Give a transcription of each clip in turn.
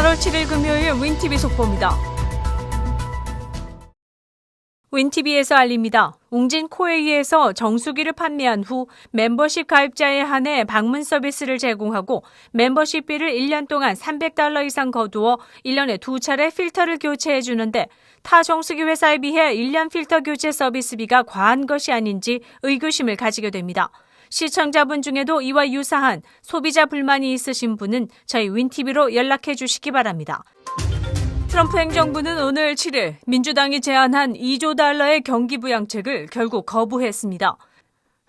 8월 7일 금요일 윈티비 속보입니다. 윈티비에서 알립니다. 웅진 코웨이에서 정수기를 판매한 후 멤버십 가입자에 한해 방문 서비스를 제공하고 멤버십비를 1년 동안 300달러 이상 거두어 1년에 두 차례 필터를 교체해 주는데 타 정수기 회사에 비해 1년 필터 교체 서비스비가 과한 것이 아닌지 의구심을 가지게 됩니다. 시청자분 중에도 이와 유사한 소비자 불만이 있으신 분은 저희 윈티비로 연락해 주시기 바랍니다. 트럼프 행정부는 오늘 7일 민주당이 제안한 2조 달러의 경기 부양책을 결국 거부했습니다.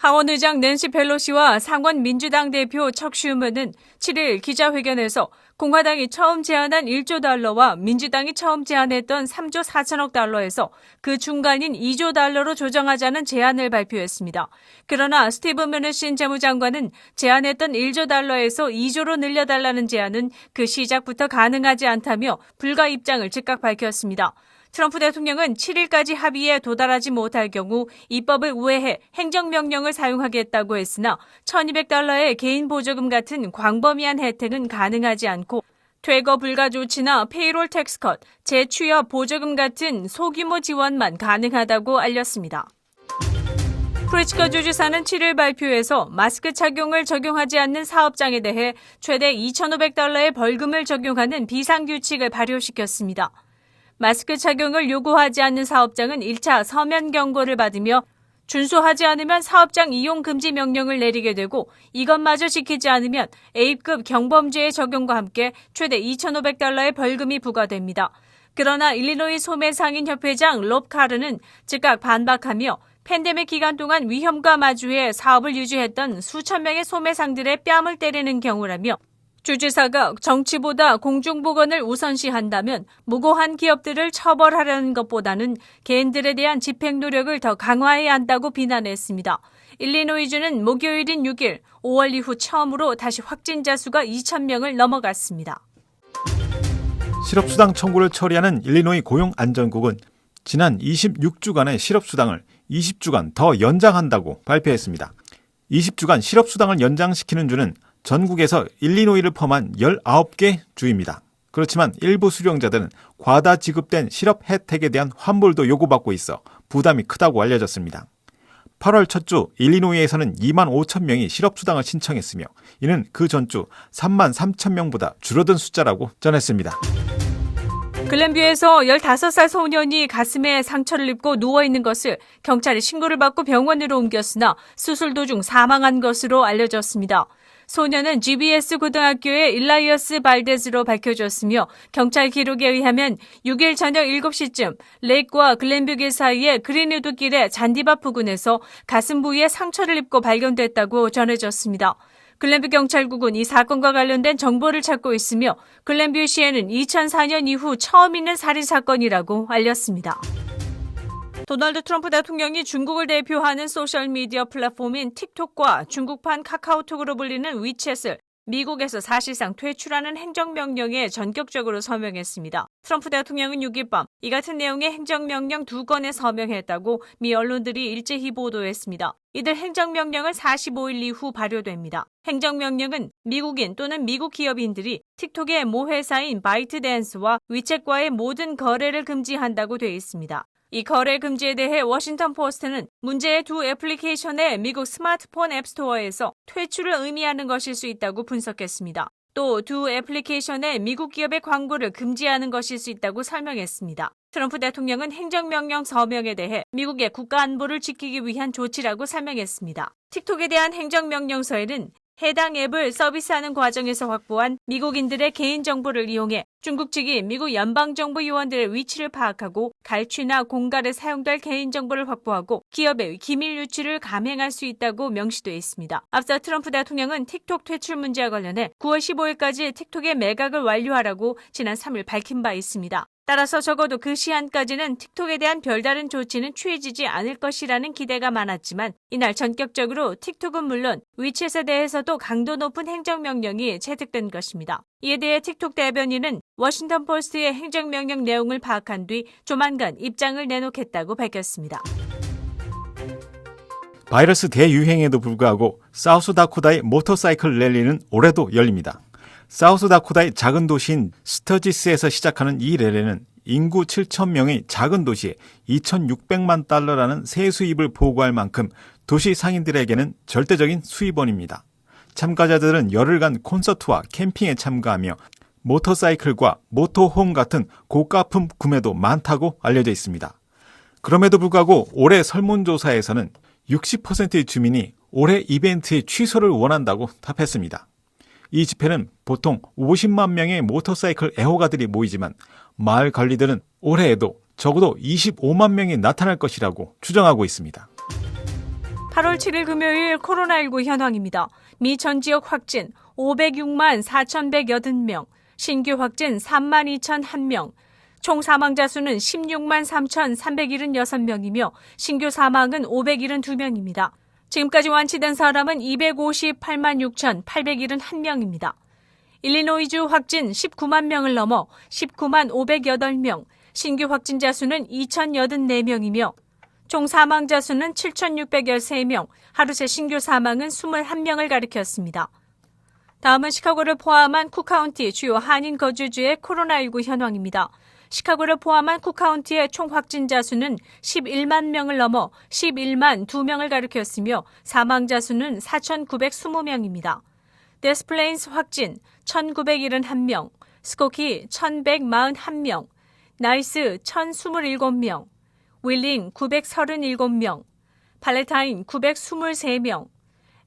하원 의장 낸시 펠로시와 상원 민주당 대표 척 슈머는 7일 기자회견에서 공화당이 처음 제안한 1조 달러와 민주당이 처음 제안했던 3조 4천억 달러에서 그 중간인 2조 달러로 조정하자는 제안을 발표했습니다. 그러나 스티브 메르신 재무장관은 제안했던 1조 달러에서 2조로 늘려달라는 제안은 그 시작부터 가능하지 않다며 불가 입장을 즉각 밝혔습니다. 트럼프 대통령은 7일까지 합의에 도달하지 못할 경우 입법을 우회해 행정명령을 사용하겠다고 했으나 1200달러의 개인 보조금 같은 광범위한 혜택은 가능하지 않고 퇴거 불가 조치나 페이롤 텍스 컷, 재취업 보조금 같은 소규모 지원만 가능하다고 알렸습니다. 프리츠커 주지사는 7일 발표에서 마스크 착용을 적용하지 않는 사업장에 대해 최대 2,500달러의 벌금을 적용하는 비상규칙을 발효시켰습니다. 마스크 착용을 요구하지 않는 사업장은 1차 서면 경고를 받으며 준수하지 않으면 사업장 이용 금지 명령을 내리게 되고 이것마저 지키지 않으면 A급 경범죄의 적용과 함께 최대 2,500달러의 벌금이 부과됩니다. 그러나 일리노이 소매 상인 협회장 롭 카르는 즉각 반박하며 팬데믹 기간 동안 위험과 마주해 사업을 유지했던 수천 명의 소매상들의 뺨을 때리는 경우라며 주지사가 정치보다 공중보건을 우선시한다면 무고한 기업들을 처벌하려는 것보다는 개인들에 대한 집행 노력을 더 강화해야 한다고 비난했습니다. 일리노이주는 목요일인 6일 5월 이후 처음으로 다시 확진자 수가 2,000명을 넘어갔습니다. 실업수당 청구를 처리하는 일리노이 고용안전국은 지난 26주간의 실업수당을 20주간 더 연장한다고 발표했습니다. 20주간 실업수당을 연장시키는 주는 전국에서 일리노이를 포함한 19개 주입니다. 그렇지만 일부 수령자들은 과다 지급된 실업 혜택에 대한 환불도 요구받고 있어 부담이 크다고 알려졌습니다. 8월 첫 주 일리노이에서는 2만 5천 명이 실업수당을 신청했으며 이는 그 전주 3만 3천 명보다 줄어든 숫자라고 전했습니다. 글렌뷰에서 15살 소년이 가슴에 상처를 입고 누워있는 것을 경찰이 신고를 받고 병원으로 옮겼으나 수술 도중 사망한 것으로 알려졌습니다. 소년은 GBS 고등학교의 일라이어스 발데즈로 밝혀졌으며 경찰 기록에 의하면 6일 저녁 7시쯤 레이크와 글렌뷰길 사이의 그린우드 길의 잔디밭 부근에서 가슴 부위에 상처를 입고 발견됐다고 전해졌습니다. 글렌뷰 경찰국은 이 사건과 관련된 정보를 찾고 있으며 글렌뷰 시에는 2004년 이후 처음 있는 살인 사건이라고 알렸습니다. 도널드 트럼프 대통령이 중국을 대표하는 소셜미디어 플랫폼인 틱톡과 중국판 카카오톡으로 불리는 위챗을 미국에서 사실상 퇴출하는 행정명령에 전격적으로 서명했습니다. 트럼프 대통령은 6일 밤 이 같은 내용의 행정명령 두 건에 서명했다고 미 언론들이 일제히 보도했습니다. 이들 행정명령은 45일 이후 발효됩니다. 행정명령은 미국인 또는 미국 기업인들이 틱톡의 모 회사인 바이트댄스와 위챗과의 모든 거래를 금지한다고 되어 있습니다. 이 거래 금지에 대해 워싱턴 포스트는 문제의 두 애플리케이션의 미국 스마트폰 앱스토어에서 퇴출을 의미하는 것일 수 있다고 분석했습니다. 또 두 애플리케이션의 미국 기업의 광고를 금지하는 것일 수 있다고 설명했습니다. 트럼프 대통령은 행정명령 서명에 대해 미국의 국가 안보를 지키기 위한 조치라고 설명했습니다. 틱톡에 대한 행정명령서에는 해당 앱을 서비스하는 과정에서 확보한 미국인들의 개인정보를 이용해 중국 측이 미국 연방정부 요원들의 위치를 파악하고 갈취나 공갈에 사용될 개인정보를 확보하고 기업의 기밀 유출을 감행할 수 있다고 명시돼 있습니다. 앞서 트럼프 대통령은 틱톡 퇴출 문제와 관련해 9월 15일까지 틱톡의 매각을 완료하라고 지난 3일 밝힌 바 있습니다. 따라서 적어도 그 시한까지는 틱톡에 대한 별다른 조치는 취해지지 않을 것이라는 기대가 많았지만 이날 전격적으로 틱톡은 물론 위챗에 대해서도 강도 높은 행정명령이 채택된 것입니다. 이에 대해 틱톡 대변인은 워싱턴 포스트의 행정명령 내용을 파악한 뒤 조만간 입장을 내놓겠다고 밝혔습니다. 바이러스 대유행에도 불구하고 사우스다코다의 모터사이클 랠리는 올해도 열립니다. 사우스다코다의 작은 도시인 스터지스에서 시작하는 이 렐레는 인구 7,000명의 작은 도시에 2,600만 달러라는 세수입을 보고할 만큼 도시 상인들에게는 절대적인 수입원입니다. 참가자들은 열흘간 콘서트와 캠핑에 참가하며 모터사이클과 모터홈 같은 고가품 구매도 많다고 알려져 있습니다. 그럼에도 불구하고 올해 설문조사에서는 60%의 주민이 올해 이벤트의 취소를 원한다고 답했습니다. 이 집회는 보통 50만 명의 모터사이클 애호가들이 모이지만 마을 관리들은 올해에도 적어도 25만 명이 나타날 것이라고 추정하고 있습니다. 8월 7일 금요일 코로나19 현황입니다. 미 전 지역 확진 506만 4,180명, 신규 확진 3만 2,001명, 총 사망자 수는 16만 3,376명이며 신규 사망은 572명입니다. 지금까지 완치된 사람은 258만 6,871명입니다. 일리노이주 확진 19만 명을 넘어 19만 508명, 신규 확진자 수는 2,084명이며 총 사망자 수는 7,613명, 하루 새 신규 사망은 21명을 가리켰습니다. 다음은 시카고를 포함한 쿠카운티 주요 한인 거주지의 코로나19 현황입니다. 시카고를 포함한 쿠카운티의 총 확진자 수는 11만 명을 넘어 11만 2명을 가리켰으며 사망자 수는 4,920명입니다. 데스플레인스 확진 1,971명, 스코키 1,141명, 나이스 1,027명, 윌링 937명, 팔레타인 923명,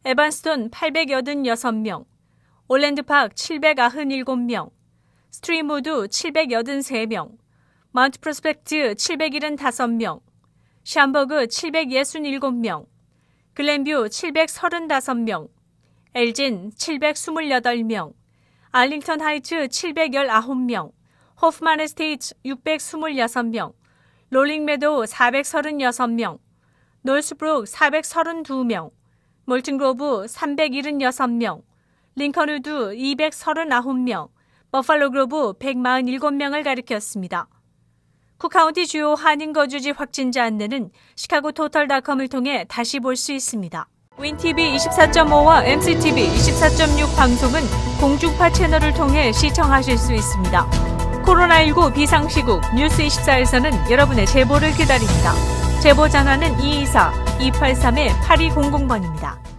에반스톤 886명, 올랜드팍 797명, 스트리무드 783명, 마운트 프로스펙트 775명, 샴버그 767명, 글렌뷰 735명, 엘진 728명, 알링턴 하이츠 719명, 호프만 에스테이트 626명, 롤링메도 436명, 놀스브룩 432명, 몰튼그로브 376명, 링컨우드 239명, 버팔로 그로브 147명을 가리켰습니다. 쿠카운티 주요 한인 거주지 확진자 안내는 시카고 토털닷컴을 통해 다시 볼 수 있습니다. 윈TV 24.5와 MCTV 24.6 방송은 공중파 채널을 통해 시청하실 수 있습니다. 코로나19 비상시국 뉴스24에서는 여러분의 제보를 기다립니다. 제보 전화는 224-283-8200번입니다.